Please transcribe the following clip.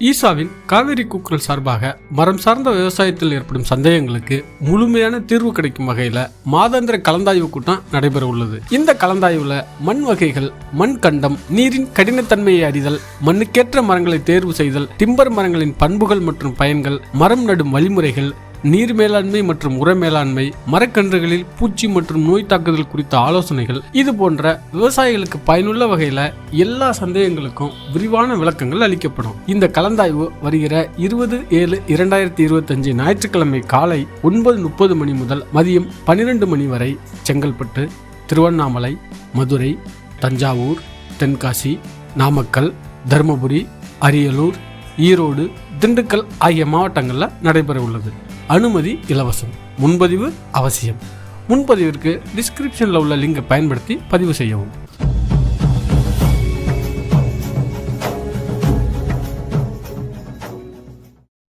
ஈசாவின் காவேரி கூக்குரல் சார்பாக மரம் சார்ந்த விவசாயத்தில் ஏற்படும் சந்தேகங்களுக்கு முழுமையான தீர்வு கிடைக்கும் வகையில மாதாந்திர கலந்தாய்வு கூட்டம் நடைபெற உள்ளது. இந்த கலந்தாய்வுல மண் வகைகள் மண் கண்டம் நீரின் கடினத்தன்மையை அறிதல் மண்ணுக்கேற்ற மரங்களை தேர்வு செய்தல் டிம்பர் மரங்களின் பண்புகள் மற்றும் பயன்கள் மரம் நடும் வழிமுறைகள் நீர் மேலாண்மை மற்றும் உர மேலாண்மை மரக்கன்றுகளில் பூச்சி மற்றும் நோய் தாக்குதல் குறித்த ஆலோசனைகள் இது போன்ற விவசாயிகளுக்கு பயனுள்ள வகையில எல்லா சந்தேகங்களுக்கும் விரிவான விளக்கங்கள் அளிக்கப்படும். இந்த கலந்தாய்வு வருகிற இருபது ஏழு இரண்டாயிரத்தி இருபத்தஞ்சு ஞாயிற்றுக்கிழமை காலை ஒன்பது முப்பது மணி முதல் மதியம் பன்னிரண்டு மணி வரை செங்கல்பட்டு திருவண்ணாமலை மதுரை தஞ்சாவூர் தென்காசி நாமக்கல் தருமபுரி அரியலூர் ஈரோடு திண்டுக்கல் ஆகிய மாவட்டங்களில் நடைபெற உள்ளது. அனுமதி இலவசம். முன்பதிவு அவசியம். முன்பதிவிற்கு டிஸ்கிரிப்ஷனில் உள்ள லிங்கை பயன்படுத்தி பதிவு செய்யவும்.